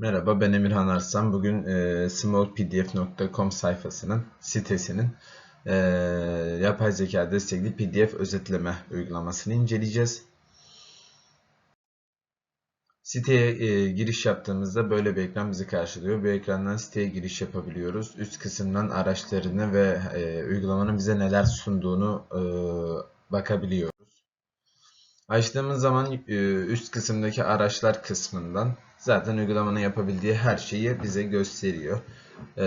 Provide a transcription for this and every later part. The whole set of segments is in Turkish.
Merhaba ben Emirhan Arslan. Bugün e, smallpdf.com sayfasının sitesinin e, yapay zeka destekli pdf özetleme uygulamasını inceleyeceğiz. Siteye e, giriş yaptığımızda böyle bir ekran bizi karşılıyor. Bu ekrandan siteye giriş yapabiliyoruz. Üst kısımdan araçlarını ve e, uygulamanın bize neler sunduğunu e, bakabiliyoruz. Açtığımız zaman e, üst kısımdaki araçlar kısmından zaten uygulamanın yapabildiği her şeyi bize gösteriyor. E,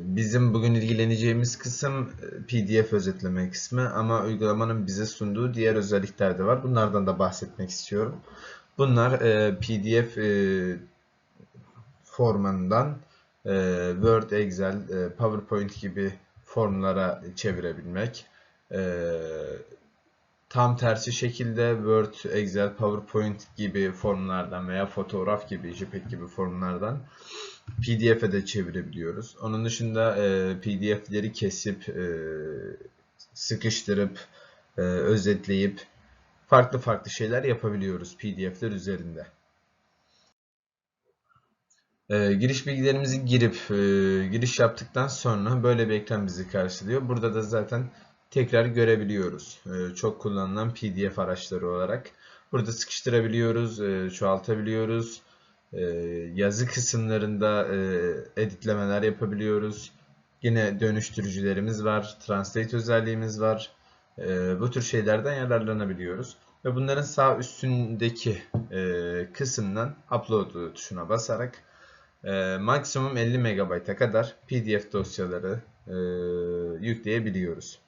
bizim bugün ilgileneceğimiz kısım e, PDF özetleme kısmı ama uygulamanın bize sunduğu diğer özellikler de var. Bunlardan da bahsetmek istiyorum. Bunlar PDF formatından Word, Excel, PowerPoint gibi formlara çevirebilmek tam tersi şekilde Word, Excel, PowerPoint gibi formlardan veya fotoğraf gibi, JPEG gibi formlardan PDF'e de çevirebiliyoruz. Onun dışında e, PDF'leri kesip, e, sıkıştırıp, e, özetleyip farklı farklı şeyler yapabiliyoruz PDF'ler üzerinde. E, giriş bilgilerimizi girip e, giriş yaptıktan sonra böyle bir ekran bizi karşılıyor. Burada da zaten tekrar görebiliyoruz. Ee, çok kullanılan PDF araçları olarak. Burada sıkıştırabiliyoruz, e, çoğaltabiliyoruz. Ee, yazı kısımlarında e, editlemeler yapabiliyoruz. Yine dönüştürücülerimiz var, translate özelliğimiz var. Bu tür şeylerden yararlanabiliyoruz. Ve bunların sağ üstündeki e, kısımdan upload tuşuna basarak maksimum 50 MB'a kadar PDF dosyaları yükleyebiliyoruz.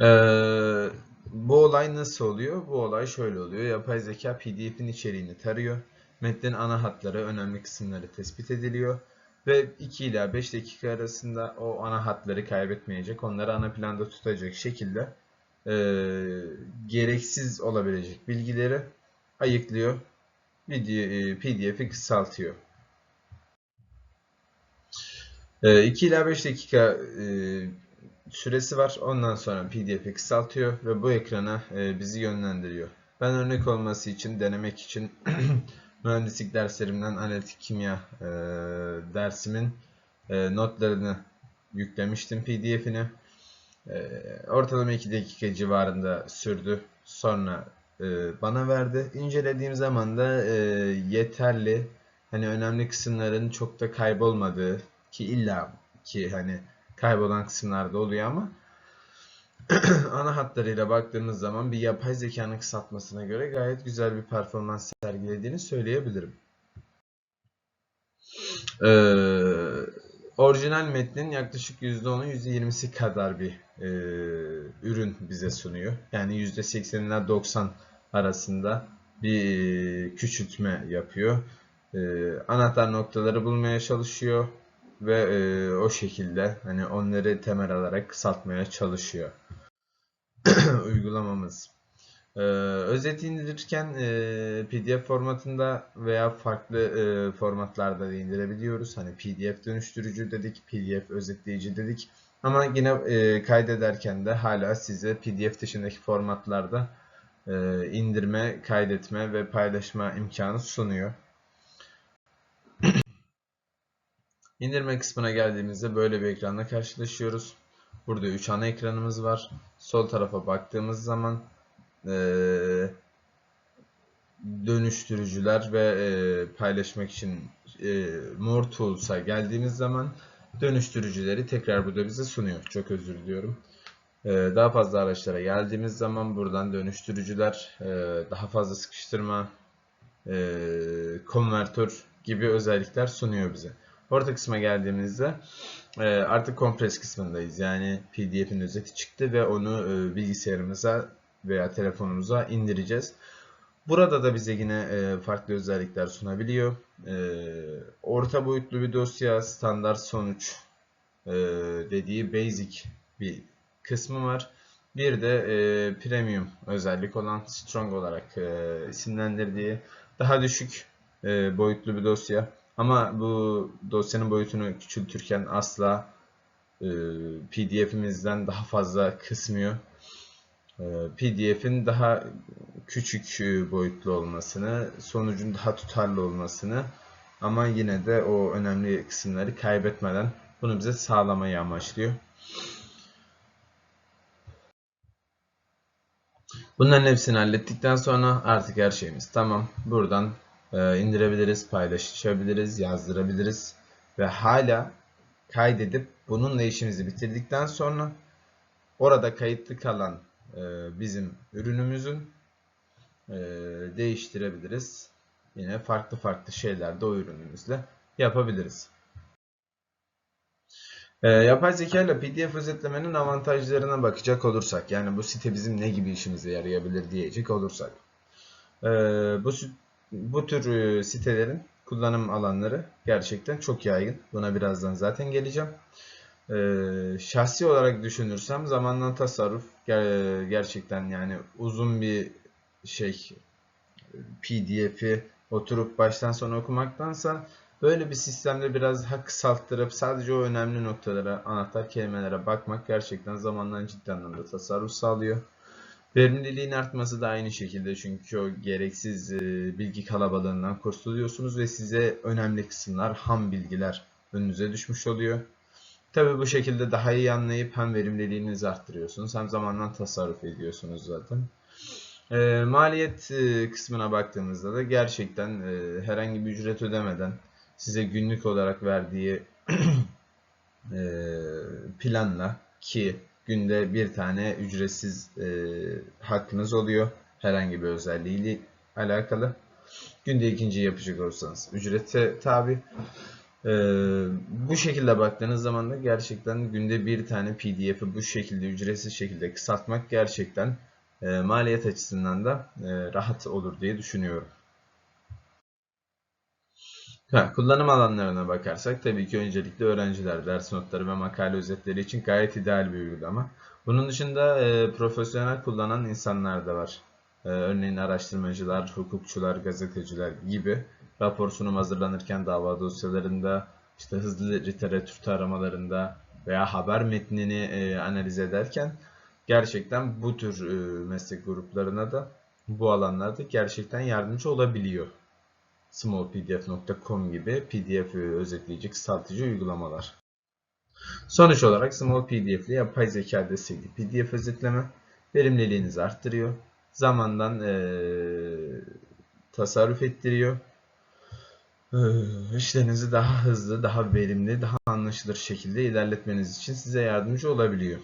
Ee, bu olay nasıl oluyor? Bu olay şöyle oluyor. Yapay zeka PDF'in içeriğini tarıyor. Metnin ana hatları, önemli kısımları tespit ediliyor. Ve 2 ila 5 dakika arasında o ana hatları kaybetmeyecek, onları ana planda tutacak şekilde e, gereksiz olabilecek bilgileri ayıklıyor. E, PDF'i kısaltıyor. 2 e, ila 5 dakika e, süresi var. Ondan sonra PDF'i kısaltıyor ve bu ekrana e, bizi yönlendiriyor. Ben örnek olması için, denemek için mühendislik derslerimden analitik kimya e, dersimin e, notlarını yüklemiştim PDF'ini. Ortalama 2 dakika civarında sürdü. Sonra bana verdi. İncelediğim zaman da yeterli. Hani önemli kısımların çok da kaybolmadığı ki illa ki hani kaybolan kısımlarda oluyor ama ana hatlarıyla baktığımız zaman bir yapay zekanın kısaltmasına göre gayet güzel bir performans sergilediğini söyleyebilirim. Ee, orijinal metnin yaklaşık %10'u %20'si kadar bir e, ürün bize sunuyor. Yani %80 ile 90 arasında bir küçültme yapıyor. E, anahtar noktaları bulmaya çalışıyor ve e, o şekilde hani onları temel alarak kısaltmaya çalışıyor uygulamamız. Ee, özet indirirken e, PDF formatında veya farklı e, formatlarda da indirebiliyoruz. Hani PDF dönüştürücü dedik, PDF özetleyici dedik. Ama yine e, kaydederken de hala size PDF dışındaki formatlarda e, indirme, kaydetme ve paylaşma imkanı sunuyor. İndirme kısmına geldiğimizde böyle bir ekranla karşılaşıyoruz. Burada 3 ana ekranımız var. Sol tarafa baktığımız zaman ee, dönüştürücüler ve e, paylaşmak için e, More Tools'a geldiğimiz zaman dönüştürücüleri tekrar burada bize sunuyor. Çok özür diliyorum. E, daha fazla araçlara geldiğimiz zaman buradan dönüştürücüler, e, daha fazla sıkıştırma, e, konvertör gibi özellikler sunuyor bize. Orta kısma geldiğimizde e, artık kompres kısmındayız. Yani PDF'in özeti çıktı ve onu e, bilgisayarımıza veya telefonumuza indireceğiz. Burada da bize yine e, farklı özellikler sunabiliyor. Orta boyutlu bir dosya, standart sonuç dediği basic bir kısmı var. Bir de premium özellik olan strong olarak isimlendirdiği daha düşük boyutlu bir dosya. Ama bu dosyanın boyutunu küçültürken asla e, PDF'imizden daha fazla kısmıyor. e, PDF'in daha küçük e, boyutlu olmasını, sonucun daha tutarlı olmasını ama yine de o önemli kısımları kaybetmeden bunu bize sağlamayı amaçlıyor. Bunların hepsini hallettikten sonra artık her şeyimiz tamam. Buradan indirebiliriz, paylaşabiliriz, yazdırabiliriz ve hala kaydedip bununla işimizi bitirdikten sonra orada kayıtlı kalan e, bizim ürünümüzün e, değiştirebiliriz. Yine farklı farklı şeyler de o ürünümüzle yapabiliriz. E, yapay zeka ile PDF özetlemenin avantajlarına bakacak olursak, yani bu site bizim ne gibi işimize yarayabilir diyecek olursak. E, bu, bu tür e, sitelerin kullanım alanları gerçekten çok yaygın. Buna birazdan zaten geleceğim. Ee, şahsi olarak düşünürsem zamandan tasarruf ger gerçekten yani uzun bir şey PDF'i oturup baştan sona okumaktansa böyle bir sistemde biraz daha kısalttırıp sadece o önemli noktalara, anahtar kelimelere bakmak gerçekten zamandan ciddi anlamda tasarruf sağlıyor. Verimliliğin artması da aynı şekilde çünkü o gereksiz e, bilgi kalabalığından kurtuluyorsunuz ve size önemli kısımlar, ham bilgiler önünüze düşmüş oluyor. Tabi bu şekilde daha iyi anlayıp hem verimliliğinizi arttırıyorsunuz hem zamandan tasarruf ediyorsunuz zaten. E, maliyet e, kısmına baktığımızda da gerçekten e, herhangi bir ücret ödemeden size günlük olarak verdiği e, planla ki günde bir tane ücretsiz e, hakkınız oluyor. Herhangi bir özelliğiyle alakalı. Günde ikinci yapacak olursanız ücrete tabi. E, bu şekilde baktığınız zaman da gerçekten günde bir tane pdf'i bu şekilde ücretsiz şekilde kısaltmak gerçekten e, maliyet açısından da e, rahat olur diye düşünüyorum. Ha, kullanım alanlarına bakarsak tabii ki öncelikle öğrenciler ders notları ve makale özetleri için gayet ideal bir uygulama. Bunun dışında e, profesyonel kullanan insanlar da var. E, örneğin araştırmacılar, hukukçular, gazeteciler gibi rapor sunum hazırlanırken dava dosyalarında, işte hızlı literatür taramalarında veya haber metnini e, analiz ederken gerçekten bu tür e, meslek gruplarına da bu alanlarda gerçekten yardımcı olabiliyor smallpdf.com gibi pdf özetleyici, kısaltıcı uygulamalar. Sonuç olarak Small PDF ile yapay zeka destekli pdf özetleme verimliliğinizi arttırıyor. Zamandan e, tasarruf ettiriyor. E, işlerinizi daha hızlı, daha verimli, daha anlaşılır şekilde ilerletmeniz için size yardımcı olabiliyor.